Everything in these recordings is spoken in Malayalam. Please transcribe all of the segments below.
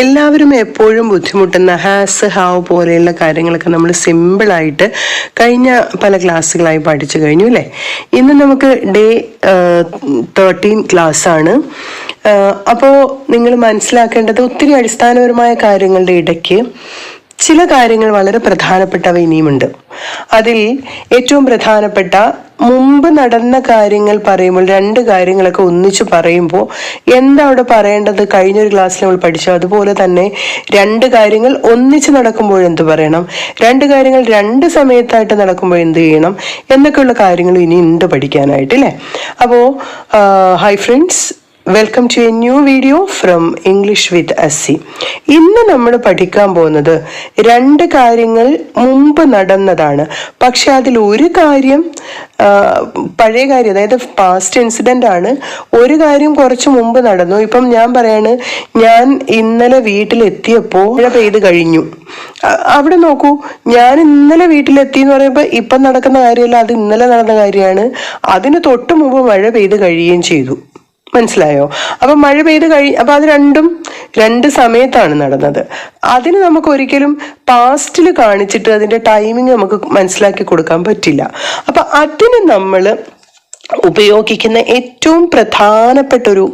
എല്ലാവരും എപ്പോഴും ബുദ്ധിമുട്ടുന്ന ഹാസ് ഹാവ് പോലെയുള്ള കാര്യങ്ങളൊക്കെ നമ്മൾ സിമ്പിളായിട്ട് കഴിഞ്ഞ പല ക്ലാസ്സുകളായി പഠിച്ചു കഴിഞ്ഞു അല്ലേ? ഇന്ന് നമുക്ക് ഡേ തേർട്ടീൻ ക്ലാസ് ആണ്. അപ്പോൾ നിങ്ങൾ മനസ്സിലാക്കേണ്ടത് ഒത്തിരി അടിസ്ഥാനപരമായ കാര്യങ്ങളുടെ ഇടയ്ക്ക് ചില കാര്യങ്ങൾ വളരെ പ്രധാനപ്പെട്ടവ ഇനിയുമുണ്ട്. അതിൽ ഏറ്റവും പ്രധാനപ്പെട്ട മുമ്പ് നടന്ന കാര്യങ്ങൾ പറയുമ്പോൾ രണ്ട് കാര്യങ്ങളൊക്കെ ഒന്നിച്ചു പറയുമ്പോൾ എന്താ അവിടെ പറയേണ്ടത്? കഴിഞ്ഞൊരു ക്ലാസ്സിൽ നമ്മൾ പഠിച്ചു. അതുപോലെ തന്നെ രണ്ട് കാര്യങ്ങൾ ഒന്നിച്ച് നടക്കുമ്പോൾ എന്ത് പറയണം? രണ്ട് കാര്യങ്ങൾ രണ്ട് സമയത്തായിട്ട് നടക്കുമ്പോൾ എന്ത് ചെയ്യണം? എന്നൊക്കെയുള്ള കാര്യങ്ങൾ ഇനി ഉണ്ട് പഠിക്കാനായിട്ട് അല്ലേ? അപ്പോൾ hi friends welcome to a new video from English with അസി ഇന്ന് നമ്മൾ പഠിക്കാൻ പോകുന്നത് രണ്ട് കാര്യങ്ങൾ മുമ്പ് നടന്നതാണ്. പക്ഷെ അതിൽ ഒരു കാര്യം പഴയ കാര്യം അതായത് പാസ്റ്റ് ഇൻസിഡന്റ് ആണ്. ഒരു കാര്യം കുറച്ച് മുമ്പ് നടന്നു. ഇപ്പം ഞാൻ പറയാണ് ഞാൻ ഇന്നലെ വീട്ടിലെത്തിയപ്പോൾ മഴ പെയ്ത് കഴിഞ്ഞു. അവിടെ നോക്കൂ ഞാൻ ഇന്നലെ വീട്ടിലെത്തി എന്ന് പറയുമ്പോൾ ഇപ്പം നടക്കുന്ന കാര്യമല്ല അത് ഇന്നലെ നടന്ന കാര്യമാണ്. അതിന് തൊട്ട് മുമ്പ് മഴ പെയ്ത് കഴിയുകയും ചെയ്തു. മനസ്സിലായോ? അപ്പൊ മഴ പെയ്ത് കഴി അപ്പൊ അത് രണ്ടും രണ്ട് സമയത്താണ് നടന്നത്. അതിന് നമുക്ക് ഒരിക്കലും പാസ്റ്റിൽ കാണിച്ചിട്ട് അതിന്റെ ടൈമിങ് നമുക്ക് മനസ്സിലാക്കി കൊടുക്കാൻ പറ്റില്ല. അപ്പൊ അതിന് നമ്മൾ ഉപയോഗിക്കുന്ന ഏറ്റവും പ്രധാനപ്പെട്ട ഒരു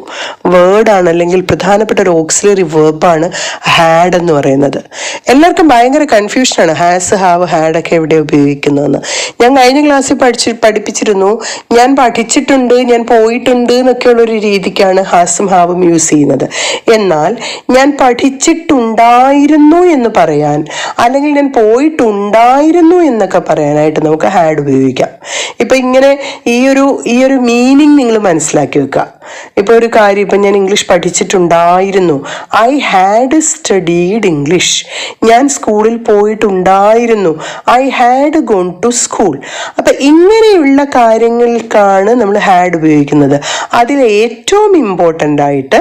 വേർഡാണ് അല്ലെങ്കിൽ പ്രധാനപ്പെട്ട ഒരു ഓക്സിലറി വേർബാണ് ഹാഡ് എന്ന് പറയുന്നത്. എല്ലാവർക്കും ഭയങ്കര കൺഫ്യൂഷനാണ് ഹാസ് ഹാവ് ഹാഡ് ഒക്കെ എവിടെ ഉപയോഗിക്കുന്നതെന്ന്. ഞാൻ കഴിഞ്ഞ ക്ലാസ്സിൽ പഠിച്ച് പഠിപ്പിച്ചിരുന്നു ഞാൻ പഠിച്ചിട്ടുണ്ട് ഞാൻ പോയിട്ടുണ്ട് എന്നൊക്കെയുള്ള ഒരു രീതിക്കാണ് ഹാസും ഹാവും യൂസ് ചെയ്യുന്നത്. എന്നാൽ ഞാൻ പഠിച്ചിട്ടുണ്ടായിരുന്നു എന്ന് പറയാൻ അല്ലെങ്കിൽ ഞാൻ പോയിട്ടുണ്ടായിരുന്നു എന്നൊക്കെ പറയാനായിട്ട് നമുക്ക് ഹാഡ് ഉപയോഗിക്കാം. ഇപ്പം ഇങ്ങനെ ഈ ഒരു ഈ ഒരു മീനിങ് നിങ്ങൾ മനസ്സിലാക്കി വെക്കുക. ഇപ്പൊ ഒരു കാര്യം ഇപ്പൊ ഞാൻ ഇംഗ്ലീഷ് പഠിച്ചിട്ടുണ്ടായിരുന്നു. ഐ ഹാഡ് സ്റ്റഡീഡ് ഇംഗ്ലീഷ് ഞാൻ സ്കൂളിൽ പോയിട്ടുണ്ടായിരുന്നു. I had gone to school അപ്പൊ ഇങ്ങനെയുള്ള കാര്യങ്ങൾക്കാണ് നമ്മൾ ഹാഡ് ഉപയോഗിക്കുന്നത്. അതിൽ ഏറ്റവും ഇമ്പോർട്ടന്റ് ആയിട്ട്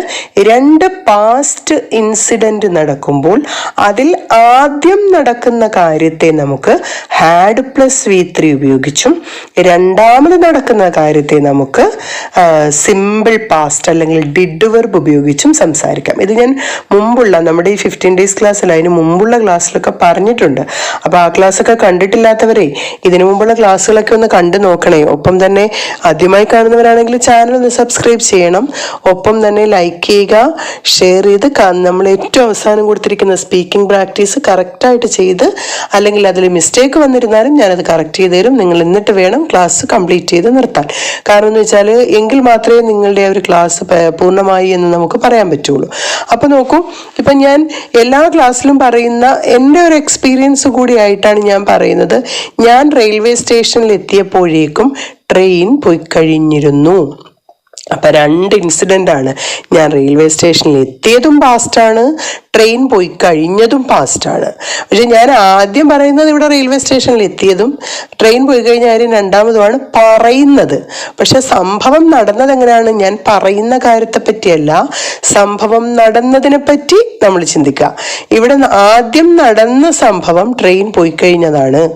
രണ്ട് പാസ്റ്റ് ഇൻസിഡന്റ് നടക്കുമ്പോൾ അതിൽ ആദ്യം നടക്കുന്ന കാര്യത്തെ നമുക്ക് ഹാഡ് പ്ലസ് വി ത്രീ ഉപയോഗിച്ചും രണ്ടാമത് നടക്കുന്ന കാര്യത്തെ നമുക്ക് സിമ്പിൾ പാസ്റ്റ് അല്ലെങ്കിൽ ഡിഡ് വെർബ് ഉപയോഗിച്ചും സംസാരിക്കാം. ഇത് ഞാൻ മുമ്പുള്ള നമ്മുടെ ഈ ഫിഫ്റ്റീൻ ഡേയ്സ് ക്ലാസ്സിൽ അതിന് മുമ്പുള്ള ക്ലാസ്സിലൊക്കെ പറഞ്ഞിട്ടുണ്ട്. അപ്പോൾ ആ ക്ലാസ്സൊക്കെ കണ്ടിട്ടില്ലാത്തവരെ ഇതിനു മുമ്പുള്ള ക്ലാസ്സുകളൊക്കെ ഒന്ന് കണ്ടു നോക്കണേ. ഒപ്പം തന്നെ ആദ്യമായി കാണുന്നവരാണെങ്കിൽ ചാനൽ ഒന്ന് സബ്സ്ക്രൈബ് ചെയ്യണം. ഒപ്പം തന്നെ ലൈക്ക് ചെയ്യുക ഷെയർ ചെയ്ത് നമ്മൾ ഏറ്റവും അവസാനം കൊടുത്തിരിക്കുന്ന സ്പീക്കിംഗ് പ്രാക്ടീസ് കറക്റ്റായിട്ട് ചെയ്ത് അല്ലെങ്കിൽ അതിൽ മിസ്റ്റേക്ക് വന്നിരുന്നാലും ഞാനത് കറക്റ്റ് ചെയ്ത് തരും. നിങ്ങൾ എന്നിട്ട് വേണം ക്ലാസ് കംപ്ലീറ്റ് ചെയ്ത് നിർത്താൻ. കാരണം എന്ന് വെച്ചാൽ എങ്കിൽ മാത്രമേ നിങ്ങളുടെ ആ ഒരു ക്ലാസ് പൂർണമായി എന്ന് നമുക്ക് പറയാൻ പറ്റുള്ളൂ. അപ്പോൾ നോക്കൂ ഇപ്പം ഞാൻ എല്ലാ ക്ലാസ്സിലും പറയുന്ന എന്റെ ഒരു എക്സ്പീരിയൻസ് കൂടിയായിട്ടാണ് ഞാൻ പറയുന്നത്. ഞാൻ റെയിൽവേ സ്റ്റേഷനിൽ എത്തിയപ്പോഴേക്കും ട്രെയിൻ പോയി കഴിഞ്ഞിരുന്നു. അപ്പൊ രണ്ട് ഇൻസിഡന്റ് ആണ്. ഞാൻ റെയിൽവേ സ്റ്റേഷനിൽ എത്തിയതും പാസ്റ്റാണ് ട്രെയിൻ പോയി കഴിഞ്ഞതും പാസ്റ്റാണ് പക്ഷെ ഞാൻ ആദ്യം പറയുന്നത് ഇവിടെ റെയിൽവേ സ്റ്റേഷനിൽ എത്തിയതും ട്രെയിൻ പോയി കഴിഞ്ഞ കാര്യം രണ്ടാമതുമാണ് പറയുന്നത്. പക്ഷെ സംഭവം നടന്നത് എങ്ങനെയാണ്? ഞാൻ പറയുന്ന കാര്യത്തെ പറ്റിയല്ല. സംഭവം നടന്നതിനെ പറ്റി നമ്മൾ ചിന്തിക്കുക. ഇവിടെ ആദ്യം നടന്ന സംഭവം ട്രെയിൻ പോയി കഴിഞ്ഞതാണ്.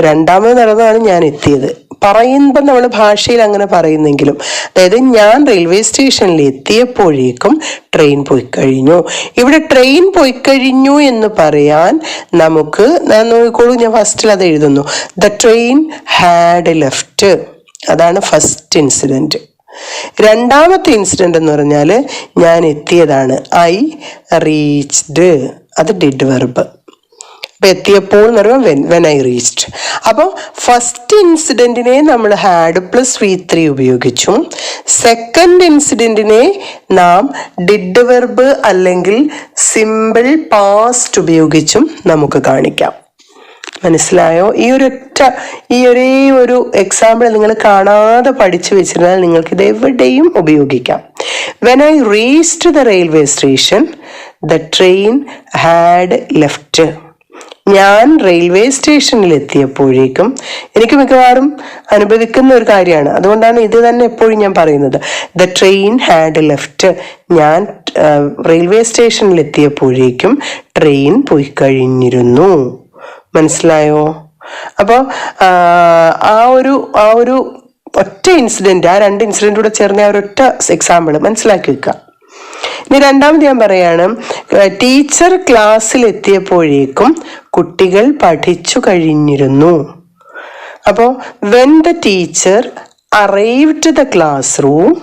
രണ്ടാമത് നടന്നതാണ് ഞാൻ എത്തിയത്. പറയുമ്പോൾ നമ്മൾ ഭാഷയിൽ അങ്ങനെ പറയുന്നെങ്കിലും. അതായത് ഞാൻ റെയിൽവേ സ്റ്റേഷനിൽ എത്തിയപ്പോഴേക്കും ട്രെയിൻ പോയി കഴിഞ്ഞു. ഇവിടെ ട്രെയിൻ പോയി കഴിഞ്ഞു എന്ന് പറയാൻ നമുക്ക് ഞാൻ നോക്കിക്കോളൂ ഞാൻ ഫസ്റ്റിൽ അത് എഴുതുന്നു. ദ ട്രെയിൻ ഹാഡ് ലെഫ്റ്റ് അതാണ് ഫസ്റ്റ് ഇൻസിഡന്റ് രണ്ടാമത്തെ ഇൻസിഡന്റ് എന്ന് പറഞ്ഞാൽ ഞാൻ എത്തിയതാണ്. ഐ റീച്ച്ഡ് അത് ഡിഡ് വെർബ് എത്തിയപ്പോൾ എന്ന് പറയുമ്പോൾ വെൻ വെൻ ഐ റീച്ച്ഡ് അപ്പോൾ ഫസ്റ്റ് ഇൻസിഡന്റിനെ നമ്മൾ ഹാഡ് പ്ലസ് വി ത്രീ ഉപയോഗിച്ചു. സെക്കൻഡ് ഇൻസിഡന്റിനെ നാം ഡിഡ് വെർബ് അല്ലെങ്കിൽ സിമ്പിൾ പാസ്റ്റ് ഉപയോഗിച്ചും നമുക്ക് കാണിക്കാം. മനസ്സിലായോ? ഈ ഒരു ഒറ്റ ഈ ഒരേ ഒരു എക്സാമ്പിൾ നിങ്ങൾ കാണാതെ പഠിച്ചു വെച്ചിരുന്നാൽ നിങ്ങൾക്ക് ഇത് എവിടെയും ഉപയോഗിക്കാം. When I reached the railway station the train had left ഞാൻ റെയിൽവേ സ്റ്റേഷനിൽ എത്തിയപ്പോഴേക്കും എനിക്ക് മിക്കവാറും അനുഭവിക്കുന്ന ഒരു കാര്യമാണ്. അതുകൊണ്ടാണ് ഇത് തന്നെ എപ്പോഴും ഞാൻ പറയുന്നത്. ദ ട്രെയിൻ ഹാഡ് ലെഫ്റ്റ് ഞാൻ റെയിൽവേ സ്റ്റേഷനിൽ എത്തിയപ്പോഴേക്കും ട്രെയിൻ പോയി കഴിഞ്ഞിരുന്നു. മനസ്സിലായോ? അപ്പോൾ ആ ഒരു ആ ഒരു ഒറ്റ ഇൻസിഡന്റ് ആ രണ്ട് ഇൻസിഡന്റ് കൂടെ ചേർന്ന ആ ഒരൊറ്റ എക്സാമ്പിൾ മനസ്സിലാക്കി വെക്കുക. ഇനി രണ്ടാമത് ഞാൻ പറയാണ് ടീച്ചർ ക്ലാസ്സിൽ എത്തിയപ്പോഴേക്കും കുട്ടികൾ പഠിച്ചു കഴിഞ്ഞിരുന്നു. അപ്പോൾ when the teacher arrived the classroom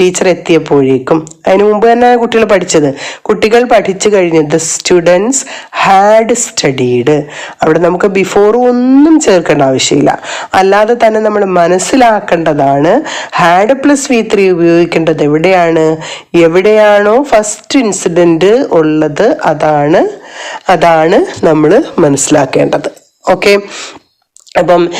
teacher എത്തിയപ്പോഴേക്കും അതിനു മുമ്പ് തന്നെ കുട്ടികൾ പഠിച്ചത്. കുട്ടികൾ പഠിച്ചു കഴിഞ്ഞു ദ സ്റ്റുഡൻസ് ഹാഡ് സ്റ്റഡീഡ് അവിടെ നമുക്ക് ബിഫോർ ഒന്നും ചേർക്കേണ്ട ആവശ്യമില്ല. അല്ലാതെ തന്നെ നമ്മൾ മനസ്സിലാക്കേണ്ടതാണ് ഹാഡ് പ്ലസ് വി ത്രീ ഉപയോഗിക്കേണ്ടത് എവിടെയാണ്? എവിടെയാണോ ഫസ്റ്റ് ഇൻസിഡന്റ് ഉള്ളത്. അതാണ് അതാണ് നമ്മൾ മനസ്സിലാക്കേണ്ടത്. ഓക്കെ അപ്പം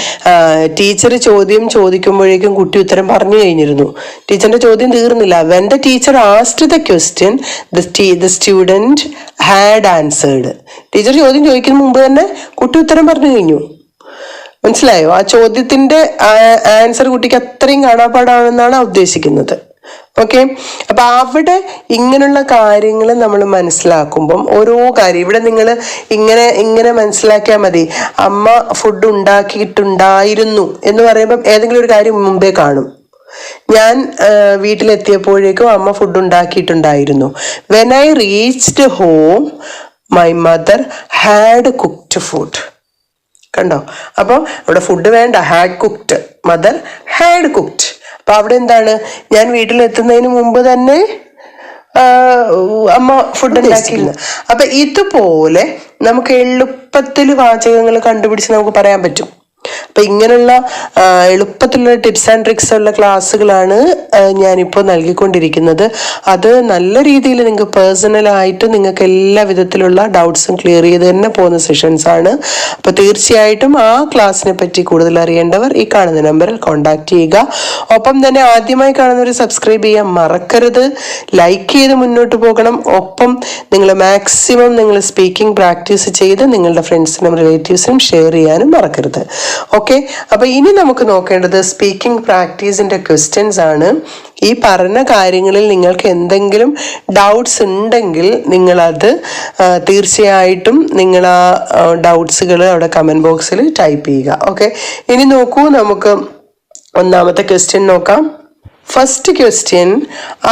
ടീച്ചർ ചോദ്യം ചോദിക്കുമ്പോഴേക്കും കുട്ടി ഉത്തരം പറഞ്ഞു കഴിഞ്ഞിരുന്നു. ടീച്ചറിന്റെ ചോദ്യം തീർന്നില്ല. When the teacher asked the question the student had answered teacher ചോദ്യം ചോദിക്കുന്ന മുമ്പ് തന്നെ കുട്ടി ഉത്തരം പറഞ്ഞു കഴിഞ്ഞു. മനസ്സിലായോ? ആ ചോദ്യത്തിന്റെ ആൻസർ കുട്ടിക്ക് അത്രയും കാണാപ്പാടാണെന്നാണ് ഉദ്ദേശിക്കുന്നത്. ഓക്കെ അപ്പൊ അവിടെ ഇങ്ങനെയുള്ള കാര്യങ്ങൾ നമ്മൾ മനസ്സിലാക്കുമ്പം ഓരോ കാര്യം. ഇവിടെ നിങ്ങൾ ഇങ്ങനെ ഇങ്ങനെ മനസ്സിലാക്കിയാൽ മതി. അമ്മ ഫുഡ് ഉണ്ടാക്കിയിട്ടുണ്ടായിരുന്നു എന്ന് പറയുമ്പം ഏതെങ്കിലും ഒരു കാര്യം മുമ്പേ കാണും. ഞാൻ വീട്ടിലെത്തിയപ്പോഴേക്കും അമ്മ food ഉണ്ടാക്കിയിട്ടുണ്ടായിരുന്നു. When I reached home my mother had cooked food കണ്ടോ? അപ്പോൾ അവിടെ ഫുഡ് വേണ്ട had cooked mother had cooked അപ്പൊ അവിടെ എന്താണ്? ഞാൻ വീട്ടിലെത്തുന്നതിന് മുമ്പ് തന്നെ അമ്മ ഫുഡ് ഉണ്ടാക്കിയിരുന്നു. അപ്പൊ ഇതുപോലെ നമുക്ക് എളുപ്പത്തിൽ വാചകങ്ങൾ കണ്ടുപിടിച്ച് നമുക്ക് പറയാൻ പറ്റും. അപ്പൊ ഇങ്ങനെയുള്ള എളുപ്പത്തിലുള്ള ടിപ്സ് ആൻഡ് ട്രിക്സ് ഉള്ള ക്ലാസ്സുകളാണ് ഞാനിപ്പോൾ നൽകിക്കൊണ്ടിരിക്കുന്നത്. അത് നല്ല രീതിയിൽ നിങ്ങൾക്ക് പേഴ്സണലായിട്ട് നിങ്ങൾക്ക് എല്ലാ വിധത്തിലുള്ള ഡൗട്ട്സും ക്ലിയർ ചെയ്ത് തന്നെ പോകുന്ന സെഷൻസ് ആണ്. അപ്പോൾ തീർച്ചയായിട്ടും ആ ക്ലാസ്സിനെ പറ്റി കൂടുതൽ അറിയേണ്ടവർ ഈ കാണുന്ന നമ്പറിൽ കോൺടാക്ട് ചെയ്യുക. ഒപ്പം തന്നെ ആദ്യമായി കാണുന്നവർ സബ്സ്ക്രൈബ് ചെയ്യാൻ മറക്കരുത്. ലൈക്ക് ചെയ്ത് മുന്നോട്ട് പോകണം. ഒപ്പം നിങ്ങൾ മാക്സിമം നിങ്ങൾ സ്പീക്കിംഗ് പ്രാക്ടീസ് ചെയ്ത് നിങ്ങളുടെ ഫ്രണ്ട്സിനും റിലേറ്റീവ്സിനും ഷെയർ ചെയ്യാനും മറക്കരുത്. ഓക്കെ അപ്പൊ ഇനി നമുക്ക് നോക്കേണ്ടത് സ്പീക്കിംഗ് പ്രാക്ടീസിന്റെ ക്വസ്റ്റ്യൻസ് ആണ്. ഈ പറഞ്ഞ കാര്യങ്ങളിൽ നിങ്ങൾക്ക് എന്തെങ്കിലും ഡൗട്ട്സ് ഉണ്ടെങ്കിൽ നിങ്ങളത് തീർച്ചയായിട്ടും നിങ്ങൾ ആ ഡൗട്ട്സുകൾ അവിടെ കമന്റ് ബോക്സിൽ ടൈപ്പ് ചെയ്യുക. ഓക്കെ. ഇനി നോക്കൂ നമുക്ക് ഒന്നാമത്തെ ക്വസ്റ്റ്യൻ നോക്കാം. ഫസ്റ്റ് ക്വസ്റ്റ്യൻ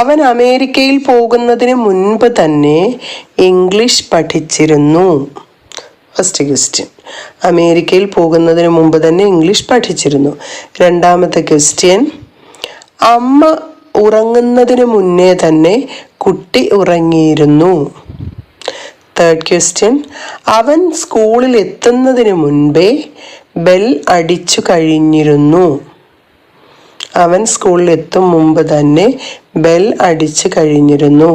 അവൻ അമേരിക്കയിൽ പോകുന്നതിന് മുൻപ് തന്നെ ഇംഗ്ലീഷ് പഠിച്ചിരുന്നു. First question. അമേരിക്കയിൽ പോകുന്നതിന് മുമ്പ് തന്നെ ഇംഗ്ലീഷ് പഠിച്ചിരുന്നു. രണ്ടാമത്തെ ക്വസ്റ്റ്യൻ അമ്മ ഉറങ്ങുന്നതിന് മുന്നേ തന്നെ കുട്ടി ഉറങ്ങിയിരുന്നു. തേർഡ് ക്വസ്റ്റ്യൻ അവൻ സ്കൂളിൽ എത്തുന്നതിന് മുൻപേ ബെൽ അടിച്ചു കഴിഞ്ഞിരുന്നു. അവൻ സ്കൂളിൽ എത്തും മുമ്പ് തന്നെ ബെൽ അടിച്ചു കഴിഞ്ഞിരുന്നു.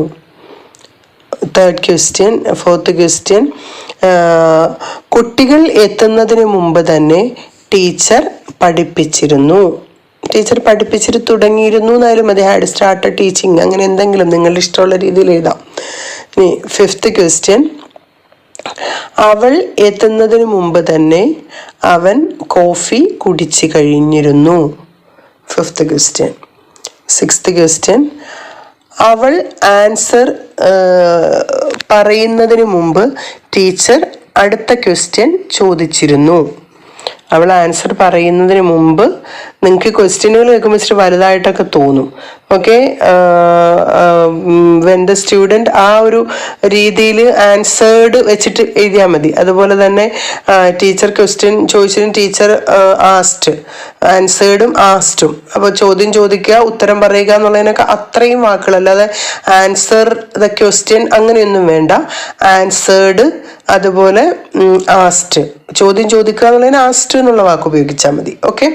തേർഡ് ക്വസ്റ്റ്യൻ ഫോർത്ത് ക്വസ്റ്റ്യൻ കുട്ടികൾ എത്തുന്നതിന് മുമ്പ് തന്നെ ടീച്ചർ പഠിപ്പിച്ചിരുന്നു. ടീച്ചർ പഠിപ്പിച്ചിട്ട് തുടങ്ങിയിരുന്നു എന്നായാലും മതി ഹാഡ് സ്റ്റാർട്ട് ടീച്ചിങ് അങ്ങനെ എന്തെങ്കിലും നിങ്ങളുടെ ഇഷ്ടമുള്ള രീതിയിൽ എഴുതാം. ഇനി ഫിഫ്ത്ത് ക്വസ്റ്റ്യൻ അവൾ എത്തുന്നതിന് മുമ്പ് തന്നെ അവൻ കോഫി കുടിച്ചു കഴിഞ്ഞിരുന്നു. ഫിഫ്ത്ത് ക്വസ്റ്റ്യൻ സിക്സ്ത് ക്വസ്റ്റ്യൻ അവൾ ആൻസർ പറയുന്നതിന് മുമ്പ് ടീച്ചർ അടുത്ത ക്വസ്റ്റ്യൻ ചോദിച്ചിരുന്നു. അവൾ ആൻസർ പറയുന്നതിന് മുമ്പ് നിങ്ങൾക്ക് ക്വസ്റ്റ്യനുകൾ കേൾക്കുമ്പോൾ ഇച്ചിരി വലുതായിട്ടൊക്കെ തോന്നും. ഓക്കെ വെൻ ദ സ്റ്റുഡന്റ് ആ ഒരു രീതിയിൽ ആൻസേർഡ് വെച്ചിട്ട് എഴുതിയാൽ മതി. അതുപോലെ തന്നെ ടീച്ചർ ക്വസ്റ്റ്യൻ ചോദിച്ചതിന് ടീച്ചർ ആസ്റ്റ് ആൻസേർഡും ആസ്റ്റും അപ്പോൾ ചോദ്യം ചോദിക്കുക ഉത്തരം പറയുക എന്നുള്ളതിനൊക്കെ അത്രയും വാക്കുകൾ. അല്ലാതെ ആൻസർ ദ ക്വസ്റ്റ്യൻ അങ്ങനെയൊന്നും വേണ്ട. ആൻസേർഡ് അതുപോലെ ആസ്റ്റ് ചോദ്യം ചോദിക്കുക എന്നുള്ളതിന് ആസ്റ്റ് എന്നുള്ള വാക്ക് ഉപയോഗിച്ചാൽ മതി. ഓക്കെ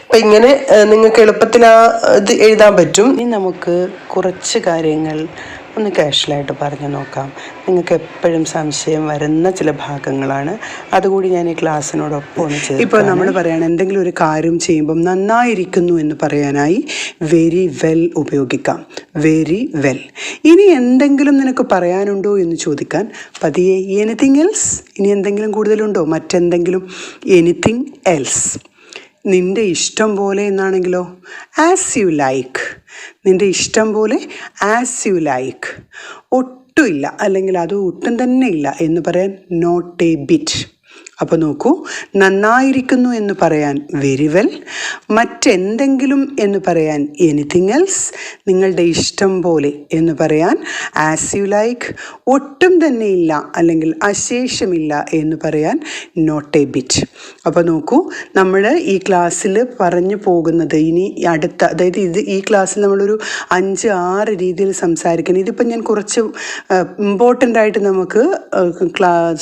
അപ്പം ഇങ്ങനെ നിങ്ങൾക്ക് എളുപ്പത്തിൽ ആ ഇത് എഴുതാൻ പറ്റും. ഇനി നമുക്ക് കുറച്ച് കാര്യങ്ങൾ ഒന്ന് കാഷ്വലായിട്ട് പറഞ്ഞു നോക്കാം. നിങ്ങൾക്ക് എപ്പോഴും സംശയം വരുന്ന ചില ഭാഗങ്ങളാണ്. അതുകൂടി ഞാൻ ഈ ക്ലാസ്സിനോടൊപ്പം ഒന്ന് ചെയ്തു ഇപ്പോൾ നമ്മൾ പറയുകയാണ് എന്തെങ്കിലും ഒരു കാര്യം ചെയ്യുമ്പം നന്നായിരിക്കുന്നു എന്ന് പറയാനായി വെരി വെൽ ഉപയോഗിക്കാം. വെരി വെൽ ഇനി എന്തെങ്കിലും നിനക്ക് പറയാനുണ്ടോ എന്ന് ചോദിക്കാൻ പതിയെ എനിത്തിങ് എൽസ് ഇനി എന്തെങ്കിലും കൂടുതലുണ്ടോ? മറ്റെന്തെങ്കിലും എനിത്തിങ് എൽസ് നിന്റെ ഇഷ്ടം പോലെ എന്നാണെങ്കിലോ? ആസ് യു ലൈക്ക് നിന്റെ ഇഷ്ടം പോലെ ആസ് യു ലൈക്ക് ഒട്ടുമില്ല അല്ലെങ്കിൽ അത് ഒട്ടും തന്നെ ഇല്ല എന്ന് പറയാൻ നോട്ട് എ ബിറ്റ് അപ്പോൾ നോക്കൂ നന്നായിരിക്കുന്നു എന്ന് പറയാൻ വെരി വെൽ മറ്റെന്തെങ്കിലും എന്ന് പറയാൻ എനിത്തിങ് എൽസ് നിങ്ങളുടെ ഇഷ്ടം പോലെ എന്ന് പറയാൻ ആസ് യു ലൈക്ക് ഒട്ടും തന്നെ ഇല്ല അല്ലെങ്കിൽ അശേഷമില്ല എന്ന് പറയാൻ നോട്ട് എ ബിറ്റ് അപ്പോൾ നോക്കൂ നമ്മൾ ഈ ക്ലാസ്സിൽ പറഞ്ഞു പോകുന്നത് ഇനി അടുത്ത അതായത് ഇത് ഈ ക്ലാസ്സിൽ നമ്മളൊരു അഞ്ച് ആറ് രീതിയിൽ സംസാരിക്കണം. ഇതിപ്പോൾ ഞാൻ കുറച്ച് ഇമ്പോർട്ടന്റ് ആയിട്ട് നമുക്ക്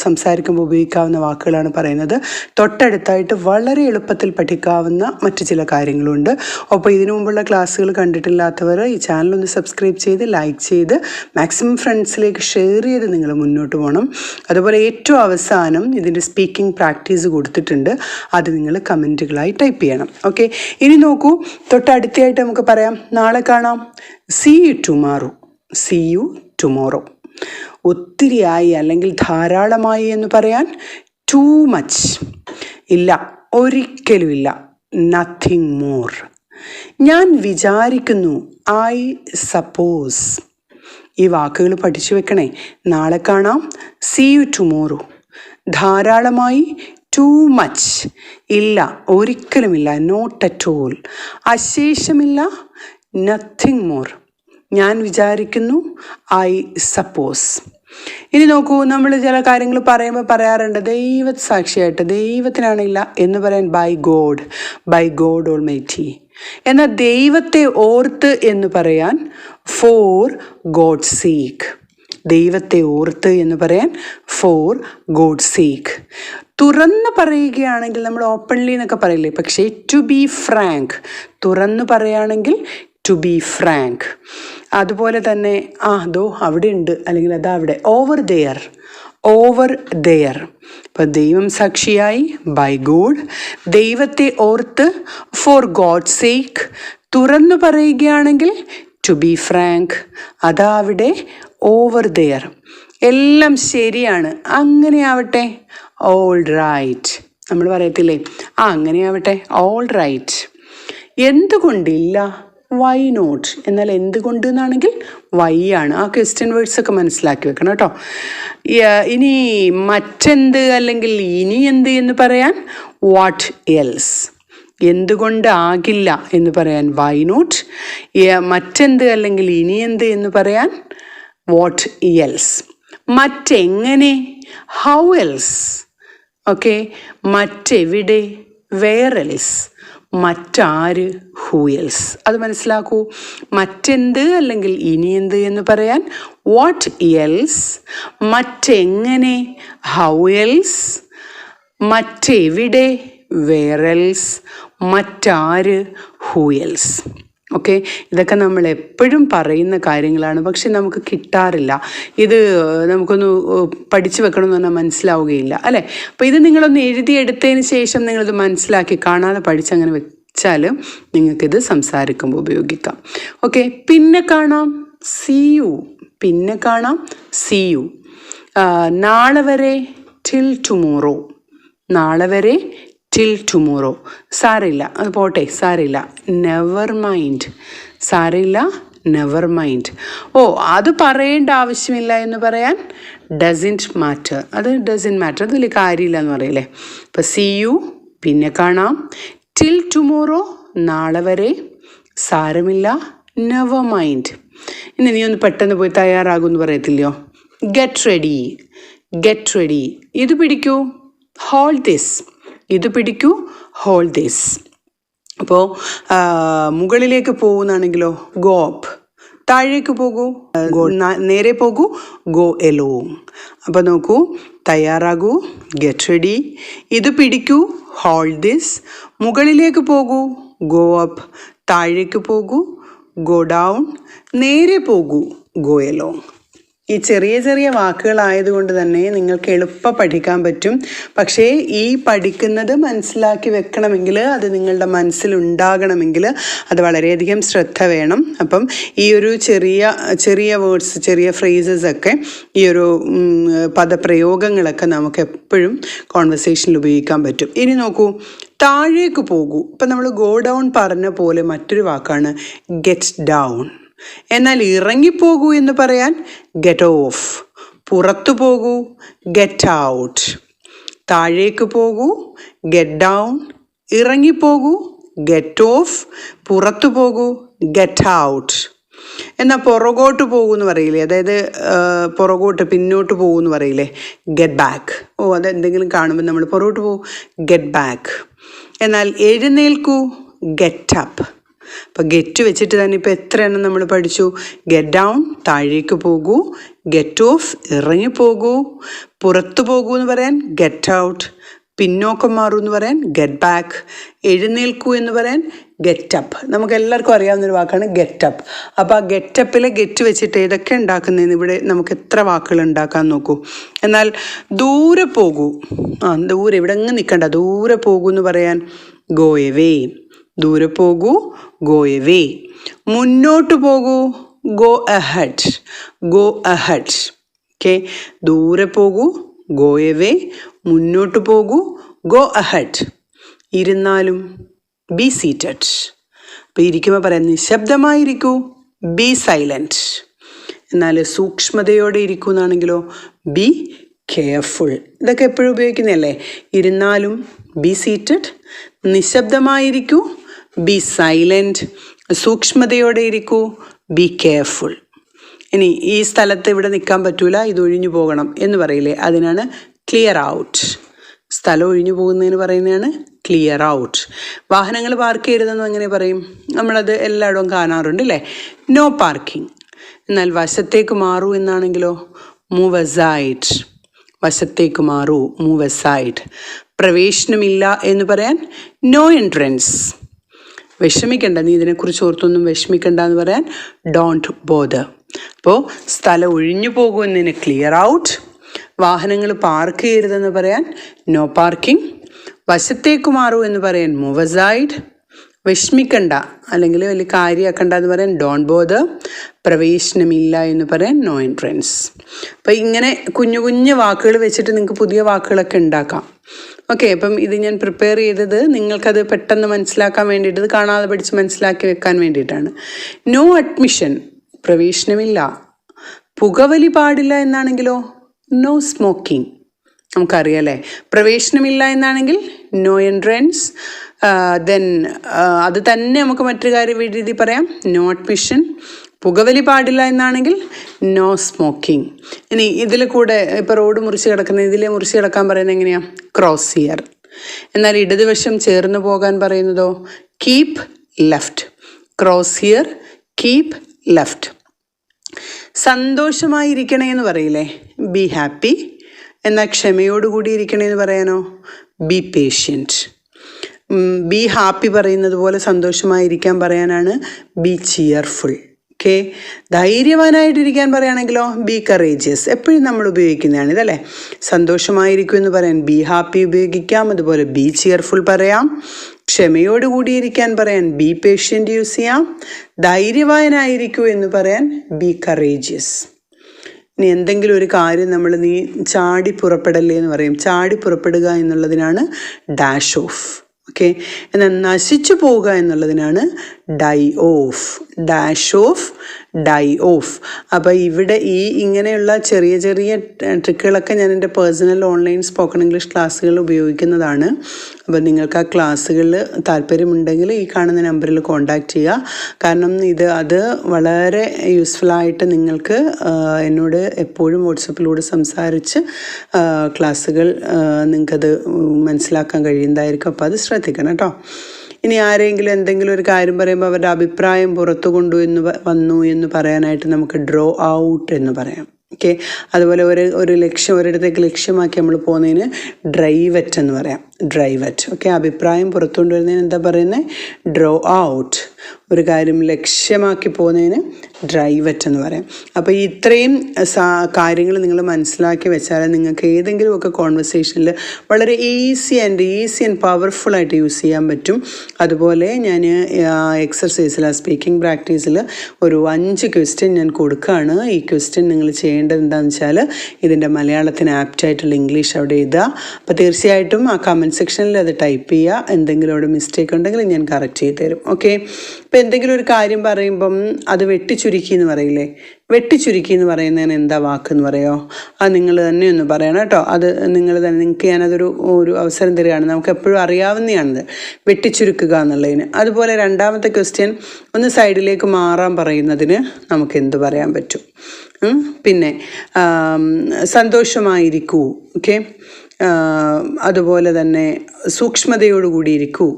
സംസാരിക്കുമ്പോൾ ഉപയോഗിക്കാവുന്ന വാക്കുകളാണ് പറയുന്നത്. തൊട്ടടുത്തായിട്ട് വളരെ എളുപ്പത്തിൽ പഠിക്കാവുന്ന മറ്റു ചില കാര്യങ്ങളുണ്ട്. അപ്പോൾ ഇതിനു മുമ്പുള്ള ക്ലാസ്സുകൾ കണ്ടിട്ടില്ലാത്തവർ ഈ ചാനൽ ഒന്ന് സബ്സ്ക്രൈബ് ചെയ്ത് ലൈക്ക് ചെയ്ത് മാക്സിമം ഫ്രണ്ട്സിലേക്ക് ഷെയർ ചെയ്ത് നിങ്ങൾ മുന്നോട്ട് പോകണം അതുപോലെ ഏറ്റവും അവസാനം ഇതിന്റെ സ്പീക്കിംഗ് പ്രാക്ടീസ് കൊടുത്തിട്ടുണ്ട്. അത് നിങ്ങൾ കമന്റുകളായി ടൈപ്പ് ചെയ്യണം. ഓക്കെ ഇനി നോക്കൂ. തൊട്ടടുത്തായിട്ട് നമുക്ക് പറയാം. നാളെ കാണാം. See you tomorrow see you tomorrow ഒത്തിരിയായി അല്ലെങ്കിൽ ധാരാളമായി എന്ന് പറയാൻ ടു മച്ച് ഇല്ല ഒരിക്കലുമില്ല. നത്തിങ് മോർ ഞാൻ വിചാരിക്കുന്നു ഐ സപ്പോസ് ഈ വാക്കുകൾ പഠിച്ചു വെക്കണേ. നാളെ കാണാം. സി യു ടുമോറോ ധാരാളമായി ടു മച്ച് ഇല്ല ഒരിക്കലുമില്ല. നോട്ട് അറ്റ് ഓൾ അശേഷമില്ല. നത്തിങ് മോർ ഞാൻ വിചാരിക്കുന്നു ഐ സപ്പോസ് ഇനി നോക്കൂ നമ്മൾ ചില കാര്യങ്ങൾ പറയുമ്പോൾ പറയാറുണ്ട് ദൈവ സാക്ഷിയായിട്ട് ദൈവത്തിനാണില്ല എന്ന് പറയാൻ by God by God almighty എന്നാൽ ദൈവത്തെ ഓർത്ത് എന്ന് പറയാൻ ഫോർ ഗോഡ് സീക്ക് ദൈവത്തെ ഓർത്ത് എന്ന് പറയാൻ ഫോർ ഗോഡ് സീക്ക് തുറന്ന് പറയുകയാണെങ്കിൽ നമ്മൾ ഓപ്പൺലി എന്നൊക്കെ പറയില്ലേ? പക്ഷേ ടു ബി ഫ്രാങ്ക് തുറന്ന് പറയുകയാണെങ്കിൽ ടു ബി ഫ്രാങ്ക് അതുപോലെ തന്നെ ആ അതോ അവിടെ ഉണ്ട്. അല്ലെങ്കിൽ അതാ അവിടെ. ഓവർ ദെയർ ഓവർ ദെയർ ഇപ്പം ദൈവം സാക്ഷിയായി. ബൈ ഗോഡ് ദൈവത്തെ ഓർത്ത് ഫോർ ഗോഡ് സേക്ക് തുറന്നു പറയുകയാണെങ്കിൽ ടു ബി ഫ്രാങ്ക് അതാ അവിടെ ഓവർ ദെയർ എല്ലാം ശരിയാണ്. അങ്ങനെ ആവട്ടെ. ഓൾ റൈറ്റ് നമ്മൾ പറയത്തില്ലേ? ആ അങ്ങനെ ആവട്ടെ. ഓൾ റൈറ്റ് എന്തുകൊണ്ടില്ല? വൈ നോട്ട് എന്നാൽ എന്തുകൊണ്ട് എന്നാണെങ്കിൽ വൈ ആണ്. ആ ക്വസ്റ്റ്യൻ വേർഡ്സൊക്കെ മനസ്സിലാക്കി വെക്കണം കേട്ടോ. ഇനി മറ്റെന്ത് അല്ലെങ്കിൽ ഇനി എന്ത് എന്ന് പറയാൻ വാട്ട് എൽസ് എന്തുകൊണ്ട് ആകില്ല എന്ന് പറയാൻ വൈ നോട്ട് മറ്റെന്ത് അല്ലെങ്കിൽ ഇനി എന്ത് എന്ന് പറയാൻ വാട്ട് എൽസ് മറ്റെങ്ങനെ? ഹൗ എൽസ് ഓക്കെ മറ്റെവിടെ? വേറെൽസ് മറ്റാര് ഹൂ എൽസ് അത് മനസ്സിലാക്കൂ. മറ്റെന്ത് അല്ലെങ്കിൽ ഇനി എന്ത് എന്ന് പറയാൻ? വാട്ട് എൽസ് മറ്റെങ്ങനെ? ഹൗ എൽസ് മറ്റെവിടെ? വേറെൽസ് മറ്റാര്? Who else okay? ഇതൊക്കെ നമ്മൾ എപ്പോഴും പറയുന്ന കാര്യങ്ങളാണ്. പക്ഷെ നമുക്ക് കിട്ടാറില്ല. ഇത് നമുക്കൊന്ന് പഠിച്ചു വെക്കണമെന്ന് പറഞ്ഞാൽ മനസ്സിലാവുകയില്ല. അല്ലേ? അപ്പോൾ ഇത് നിങ്ങളൊന്ന് എഴുതിയെടുത്തതിന് ശേഷം നിങ്ങളിത് മനസ്സിലാക്കി കാണാതെ പഠിച്ചങ്ങനെ വെച്ചാൽ നിങ്ങൾക്കിത് സംസാരിക്കുമ്പോൾ ഉപയോഗിക്കാം. ഓക്കെ? പിന്നെ കാണാം. See you. പിന്നെ കാണാം. See you. നാളെ വരെ ടിൽ ടുമോറോ. നാളെ വരെ ടിൽ ടുമോറോ സാരമില്ല. അത് പോട്ടെ സാരമില്ല. നെവർ മൈൻഡ് സാരമില്ല നെവർ മൈൻഡ് ഓ അത് പറയേണ്ട ആവശ്യമില്ല എന്ന് പറയാൻ ഡസിന്റ് മാറ്റർ അത് ഡസിൻ മാറ്റർ അത് വലിയ കാര്യമില്ല എന്ന് പറയില്ലേ? ഇപ്പം സി യു പിന്നെ കാണാം. ടിൽ ടുമോറോ നാളെ വരെ സാരമില്ല നെവർ മൈൻഡ് ഇനി നീ ഒന്ന് പെട്ടെന്ന് പോയി തയ്യാറാകും എന്ന് പറയത്തില്ലയോ? ഗെറ്റ് റെഡി ഗെറ്റ് റെഡി ഇത് പിടിക്കൂ. ഹോൾ ദിസ് ഇത് പിടിക്കൂ ഹോൾഡ് ദീസ് അപ്പോൾ മുകളിലേക്ക് പോകുന്നാണെങ്കിലോ ഗോ അപ്പ് താഴേക്ക് പോകൂ ഗോ നേരെ പോകൂ ഗോ എലോ അപ്പോൾ നോക്കൂ തയ്യാറാകൂ ഗെറ്റ് റെഡി ഇത് പിടിക്കൂ ഹോൾഡ് ദിസ് മുകളിലേക്ക് പോകൂ ഗോ അപ്പ് താഴേക്ക് പോകൂ ഗോ ഡൗൺ നേരെ പോകൂ ഗോ എലോങ് ഈ ചെറിയ ചെറിയ വാക്കുകളായതുകൊണ്ട് തന്നെ നിങ്ങൾക്ക് എളുപ്പം പഠിക്കാൻ പറ്റും. പക്ഷേ ഈ പഠിക്കുന്നത് മനസ്സിലാക്കി വെക്കണമെങ്കിൽ അത് നിങ്ങളുടെ മനസ്സിലുണ്ടാകണമെങ്കിൽ അത് വളരെയധികം ശ്രദ്ധ വേണം. അപ്പം ഈ ഒരു ചെറിയ ചെറിയ വേർഡ്സ് ചെറിയ ഫ്രേസസ് ഒക്കെ ഈ ഒരു പദപ്രയോഗങ്ങളൊക്കെ നമുക്ക് എപ്പോഴും കോൺവെർസേഷനിൽ ഉപയോഗിക്കാൻ പറ്റും. ഇനി നോക്കൂ താഴേക്ക് പോകൂ. ഇപ്പം നമ്മൾ ഗോ ഡൗൺ പറഞ്ഞ പോലെ മറ്റൊരു വാക്കാണ് ഗെറ്റ് ഡൗൺ എന്നാൽ ഇറങ്ങിപ്പോകൂ എന്ന് പറയാൻ ഗെറ്റ് ഓഫ് പുറത്തു പോകൂ ഗെറ്റ് ഔട്ട് താഴേക്ക് പോകൂ ഗെറ്റ് ഡൗൺ ഇറങ്ങിപ്പോകൂ ഗെറ്റ് ഓഫ് പുറത്തു പോകൂ ഗെറ്റ് ഔട്ട് എന്നാൽ പുറകോട്ട് പോകുമെന്ന് പറയില്ലേ? അതായത് പുറകോട്ട് പിന്നോട്ട് പോകുമെന്ന് പറയില്ലേ? ഗെറ്റ് ബാക്ക് ഓ അത് എന്തെങ്കിലും കാണുമ്പോൾ നമ്മൾ പുറകോട്ട് പോകും ഗെറ്റ് ബാക്ക് എന്നാൽ എഴുന്നേൽക്കൂ ഗെറ്റ് അപ്പ് അപ്പോൾ ഗെറ്റ് വെച്ചിട്ട് തന്നെ ഇപ്പോൾ എത്ര എണ്ണം നമ്മൾ പഠിച്ചു? ഗെറ്റ് ഡൗൺ താഴേക്ക് പോകൂ. ഗെറ്റ് ഓഫ് ഇറങ്ങി പോകൂ. പുറത്തു പോകൂ എന്ന് പറയാൻ ഗെറ്റ് ഔട്ട് പിന്നോക്കം മാറൂ എന്ന് പറയാൻ ഗെറ്റ് ബാക്ക് എഴുന്നേൽക്കൂ എന്ന് പറയാൻ ഗെറ്റ് അപ്പ് നമുക്ക് എല്ലാവർക്കും അറിയാവുന്നൊരു വാക്കാണ് ഗെറ്റ് അപ്പ് അപ്പോൾ ആ ഗെറ്റ് അപ്പിലെ ഗെറ്റ് വെച്ചിട്ട് ഏതൊക്കെ ഉണ്ടാക്കുന്നതെന്ന് ഇവിടെ നമുക്ക് എത്ര വാക്കുകൾ ഉണ്ടാക്കാൻ നോക്കൂ. എന്നാൽ ദൂരെ പോകൂ. ആ ദൂരെ ഇവിടെ അങ്ങ് നിൽക്കണ്ട. ദൂരെ പോകൂ എന്ന് പറയാൻ ഗോ എവേ ദൂരെ പോകൂ ഗോ എവേ മുന്നോട്ട് പോകൂ go ahead go ahead okay ദൂരെ പോകൂ ഗോ എവേ മുന്നോട്ട് പോകൂ ഗോ അഹഡ് ഇരുന്നാലും ബി സീറ്റഡ് അപ്പോൾ ഇരിക്കുമ്പോൾ പറയാം നിശബ്ദമായിരിക്കൂ ബി സൈലന്റ് എന്നാൽ സൂക്ഷ്മതയോടെ ഇരിക്കൂ എന്നാണെങ്കിലോ ബി കെയർഫുൾ ഇതൊക്കെ എപ്പോഴും ഉപയോഗിക്കുന്നതല്ലേ? ഇരുന്നാലും ബി സീറ്റഡ് നിശബ്ദമായിരിക്കൂ ബി സൈലന്റ് സൂക്ഷ്മതയോടെ ഇരിക്കൂ. ബി കെയർഫുൾ ഇനി ഈ സ്ഥലത്ത് ഇവിടെ നിൽക്കാൻ പറ്റൂല. ഇത് ഒഴിഞ്ഞു പോകണം എന്ന് പറയില്ലേ? അതിനാണ് ക്ലിയർ ഔട്ട് സ്ഥലം ഒഴിഞ്ഞു പോകുന്നതിന് പറയുന്നതാണ് ക്ലിയർ ഔട്ട് വാഹനങ്ങൾ പാർക്ക് ചെയ്യരുതെന്ന് അങ്ങനെ പറയും. നമ്മളത് എല്ലായിടവും കാണാറുണ്ട് അല്ലേ നോ പാർക്കിംഗ് എന്നാൽ വശത്തേക്ക് മാറൂ എന്നാണെങ്കിലോ? മൂവ് അസൈഡ് വശത്തേക്ക് മാറൂ. മൂവ് അസൈഡ് പ്രവേശനമില്ല എന്ന് പറയാൻ നോ എൻട്രൻസ് വിഷമിക്കണ്ട. നീ ഇതിനെക്കുറിച്ച് ഓർത്തൊന്നും വിഷമിക്കണ്ട എന്ന് പറയാൻ ഡോണ്ട് ബോദർ അപ്പോൾ സ്ഥലം ഒഴിഞ്ഞു പോകുമെന്നതിന് ക്ലിയർ ഔട്ട് വാഹനങ്ങൾ പാർക്ക് ചെയ്യരുതെന്ന് പറയാൻ നോ പാർക്കിംഗ് വശത്തേക്ക് മാറൂ എന്ന് പറയാൻ മൂവസൈഡ് വിഷമിക്കണ്ട. അല്ലെങ്കിൽ വലിയ കാര്യമാക്കണ്ട എന്ന് പറയാൻ ഡോൺ ബോധർ പ്രവേശനമില്ല എന്ന് പറയാൻ നോ എൻട്രൻസ് അപ്പം ഇങ്ങനെ കുഞ്ഞു കുഞ്ഞു വാക്കുകൾ വെച്ചിട്ട് നിങ്ങൾക്ക് പുതിയ വാക്കുകളൊക്കെ ഉണ്ടാക്കാം. ഓക്കെ അപ്പം ഇത് ഞാൻ പ്രിപ്പയർ ചെയ്തത് നിങ്ങൾക്കത് പെട്ടെന്ന് മനസ്സിലാക്കാൻ വേണ്ടിയിട്ട് കാണാതെ പഠിച്ച് മനസ്സിലാക്കി വെക്കാൻ വേണ്ടിയിട്ടാണ്. നോ അഡ്മിഷൻ പ്രവേശനമില്ല. പുകവലി പാടില്ല എന്നാണെങ്കിലോ? നോ സ്മോക്കിംഗ് നമുക്കറിയാലേ പ്രവേശനമില്ല എന്നാണെങ്കിൽ നോ എൻട്രൻസ് ദെൻ അത് തന്നെ നമുക്ക് മറ്റൊരു കാര്യം രീതി പറയാം. നോ അഡ്മിഷൻ പുകവലി പാടില്ല എന്നാണെങ്കിൽ നോ സ്മോക്കിംഗ് ഇനി ഇതിൽ കൂടെ ഇപ്പോൾ റോഡ് മുറിച്ച് കിടക്കുന്ന ഇതിലെ മുറിച്ച് കിടക്കാൻ പറയുന്നത് എങ്ങനെയാണ് ക്രോസ് ഇയർ എന്നാൽ ഇടതുവശം ചേർന്ന് പോകാൻ പറയുന്നതോ? Keep left cross here keep left സന്തോഷമായിരിക്കണേ എന്ന് പറയില്ലേ? ബി ഹാപ്പി എന്നാൽ ക്ഷമയോടുകൂടി ഇരിക്കണേ എന്ന് പറയാനോ? ബി പേഷ്യന്റ് ബി ഹാപ്പി പറയുന്നത് പോലെ സന്തോഷമായിരിക്കാൻ പറയാനാണ് ബി ചിയർഫുൾ ഓക്കെ ധൈര്യവാനായിട്ടിരിക്കാൻ പറയുകയാണെങ്കിലോ ബി കറേജിയസ് എപ്പോഴും നമ്മൾ ഉപയോഗിക്കുന്നതാണ് ഇതല്ലേ? സന്തോഷമായിരിക്കും എന്ന് പറയാൻ ബി ഹാപ്പി ഉപയോഗിക്കാം. അതുപോലെ ബി ചിയർഫുൾ പറയാം. ക്ഷമയോടുകൂടി ഇരിക്കാൻ പറയാൻ ബി പേഷ്യന്റ് യൂസ് ചെയ്യാം. ധൈര്യവാനായിരിക്കൂ എന്ന് പറയാൻ ബി കറേജിയസ് ഇനി എന്തെങ്കിലും ഒരു കാര്യം നമ്മൾ നീ ചാടി പുറപ്പെടല്ലേ എന്ന് പറയും. ചാടി പുറപ്പെടുക എന്നുള്ളതിനാണ് ഡാഷ് ഓഫ് ഓക്കെ എന്നാൽ നശിച്ചു പോവുക എന്നുള്ളതിനാണ് die off dash off die off അപ്പോൾ ഇവിടെ ഈ ഇങ്ങനെയുള്ള ചെറിയ ചെറിയ ട്രിക്കുകളൊക്കെ ഞാൻ എന്റെ പേഴ്സണൽ ഓൺലൈൻ സ്പോക്കൺ ഇംഗ്ലീഷ് ക്ലാസ്സുകൾ ഉപയോഗിക്കുന്നതാണ്. അപ്പോൾ നിങ്ങൾക്ക് ആ ക്ലാസ്സുകളിൽ താല്പര്യമുണ്ടെങ്കിൽ ഈ കാണുന്ന നമ്പറിൽ കോൺടാക്റ്റ് ചെയ്യുക. കാരണം ഇത് അത് വളരെ യൂസ്ഫുള്ളായിട്ട് നിങ്ങൾക്ക് എന്നോട് എപ്പോഴും വാട്സപ്പിലൂടെ സംസാരിച്ച് ക്ലാസ്സുകൾ നിങ്ങൾക്കത് മനസ്സിലാക്കാൻ കഴിയുന്നതായിരിക്കും. അപ്പോൾ അത് ശ്രദ്ധിക്കണം കേട്ടോ. ഇനി ആരെങ്കിലും എന്തെങ്കിലും ഒരു കാര്യം പറയുമ്പോൾ അവരുടെ അഭിപ്രായം പുറത്തു കൊണ്ടു എന്ന് വന്നു എന്ന് പറയാനായിട്ട് നമുക്ക് ഡ്രോ ഔട്ട് എന്ന് പറയാം. ഓക്കെ അതുപോലെ ഒരു ഒരു ലക്ഷ്യം ഒരിടത്തേക്ക് ലക്ഷ്യമാക്കി നമ്മൾ പോകുന്നതിന് ഡ്രൈവറ്റ് എന്ന് പറയാം. ഡ്രൈവറ്റ് ഓക്കെ അഭിപ്രായം പുറത്തുകൊണ്ടുവരുന്നതിന് എന്താ പറയുന്നത് ഡ്രോ ഔട്ട് ഒരു കാര്യം ലക്ഷ്യമാക്കി പോകുന്നതിന് ഡ്രൈവ് അറ്റ് എന്ന് പറയാം. അപ്പോൾ ഇത്രയും ഇത്രയും കാര്യങ്ങൾ നിങ്ങൾ മനസ്സിലാക്കി വെച്ചാൽ നിങ്ങൾക്ക് ഏതെങ്കിലുമൊക്കെ കോൺവെർസേഷനിൽ വളരെ easy and easy and powerful ആയിട്ട് യൂസ് ചെയ്യാൻ പറ്റും. അതുപോലെ ഞാൻ എക്സർസൈസിൽ ആ സ്പീക്കിംഗ് പ്രാക്ടീസിൽ ഒരു അഞ്ച് ക്വസ്റ്റ്യൻ ഞാൻ കൊടുക്കുകയാണ് ഈ ക്വസ്റ്റ്യൻ നിങ്ങൾ ചെയ്യേണ്ടത് എന്താണെന്ന് വെച്ചാൽ ഇതിന്റെ മലയാളത്തിന് ആപ്റ്റായിട്ടുള്ള ഇംഗ്ലീഷ് അവിടെ എഴുതുക. അപ്പോൾ തീർച്ചയായിട്ടും ആ കമന്റ് കമന്റ് സെക്ഷനിൽ അത് ടൈപ്പ് ചെയ്യുക എന്തെങ്കിലും അവിടെ മിസ്റ്റേക്ക് ഉണ്ടെങ്കിൽ ഞാൻ കറക്റ്റ് ചെയ്ത് തരും. ഓക്കെ ഇപ്പോൾ എന്തെങ്കിലും ഒരു കാര്യം പറയുമ്പം അത് വെട്ടിച്ചുരുക്കി എന്ന് പറയില്ലേ? വെട്ടിച്ചുരുക്കി എന്ന് പറയുന്നതിന് എന്താ വാക്കെന്ന് പറയോ? അത് നിങ്ങൾ തന്നെ ഒന്ന് പറയണം കേട്ടോ. അത് നിങ്ങൾ തന്നെ നിങ്ങൾക്ക് ഞാനതൊരു ഒരു അവസരം തരികയാണ്. നമുക്ക് എപ്പോഴും അറിയാവുന്നതാണത് വെട്ടിച്ചുരുക്കുക എന്നുള്ളതിന്. അതുപോലെ രണ്ടാമത്തെ ക്വസ്റ്റ്യൻ ഒന്ന് സൈഡിലേക്ക് മാറാൻ പറയുന്നതിന് നമുക്ക് എന്ത് പറയാൻ പറ്റും? പിന്നെ സന്തോഷമായിരിക്കൂ. ഓക്കെ അതുപോലെ തന്നെ സൂക്ഷ്മതയോടുകൂടി ഇരിക്കൂ.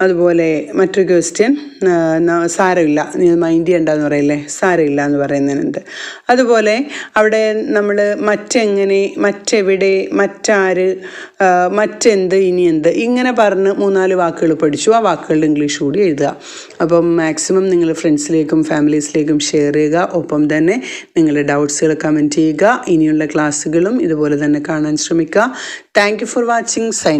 അതുപോലെ മറ്റൊരു ക്വസ്റ്റ്യൻ സാരമില്ല. നീ മൈൻഡ് ചെയ്യണ്ടെന്ന് പറയില്ലേ? സാരമില്ല എന്ന് പറയുന്നതിനുണ്ട്. അതുപോലെ അവിടെ നമ്മൾ മറ്റെങ്ങനെ മറ്റെവിടെ മറ്റാര് മറ്റെന്ത് ഇനി എന്ത് ഇങ്ങനെ പറഞ്ഞ് മൂന്നാൽ വാക്കുകൾ പഠിച്ചു. ആ വാക്കുകളുടെ ഇംഗ്ലീഷ് കൂടി എഴുതുക. അപ്പം മാക്സിമം നിങ്ങൾ ഫ്രണ്ട്സിലേക്കും ഫാമിലീസിലേക്കും ഷെയർ ചെയ്യുക. ഒപ്പം തന്നെ നിങ്ങളുടെ ഡൗട്ട്സുകൾ കമന്റ് ചെയ്യുക. ഇനിയുള്ള ക്ലാസ്സുകളും ഇതുപോലെ തന്നെ കാണാൻ ശ്രമിക്കുക. Thank for watching sign